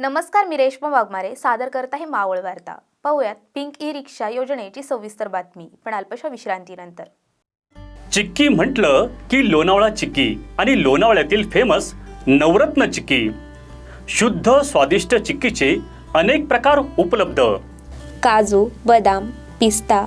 नमस्कार मी रेश्मा वाघमारे सादर करत आहे मावळ वार्ता. पाहूयात पिंक ई रिक्षा योजनेची सविस्तर बातमी पण अल्पशा विश्रांतीनंतर. चिक्की म्हटलं की लोणावळा चिक्की आणि लोणावळ्यातील फेमस नवरत्न चिक्की. शुद्ध स्वादिष्ट चिक्कीचे अनेक प्रकार उपलब्ध. काजू बदाम पिस्ता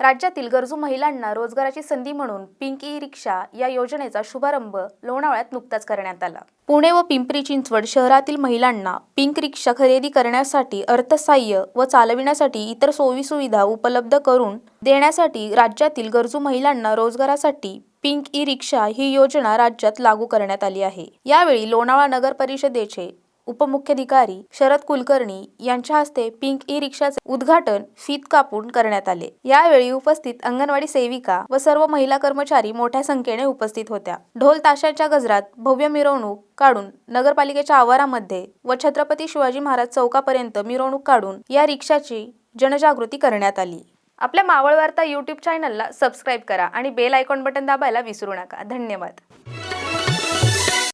राज्यातील गरजू महिलांना रोजगाराची संधी म्हणून पिंक ई रिक्षा या योजनेचा शुभारंभ लोणावळ्यात नुकताच करण्यात आला. पुणे व पिंपरी चिंचवड शहरातील महिलांना पिंक रिक्षा खरेदी करण्यासाठी अर्थसाह्य व चालविण्यासाठी इतर सोयीसुविधा उपलब्ध करून देण्यासाठी राज्यातील गरजू महिलांना रोजगारासाठी पिंक ई रिक्षा ही योजना राज्यात लागू करण्यात आली आहे. यावेळी लोणावळा नगर परिषदेचे उपमुख्याधिकारी शरद कुलकर्णी यांच्या हस्ते पिंक ई रिक्षाचे उद्घाटन फीत कापून करण्यात आले. यावेळी उपस्थित अंगणवाडी सेविका व सर्व महिला कर्मचारी मोठ्या संख्येने उपस्थित होत्या. ढोल ताशाच्या गजरात भव्य मिरवणूक काढून नगरपालिकेच्या आवारामध्ये व छत्रपती शिवाजी महाराज चौकापर्यंत मिरवणूक काढून या रिक्षाची जनजागृती करण्यात आली. आपल्या मावळ वार्ता यूट्यूब चॅनलला सबस्क्राईब करा आणि बेल आयकॉन बटन दाबायला विसरू नका. धन्यवाद.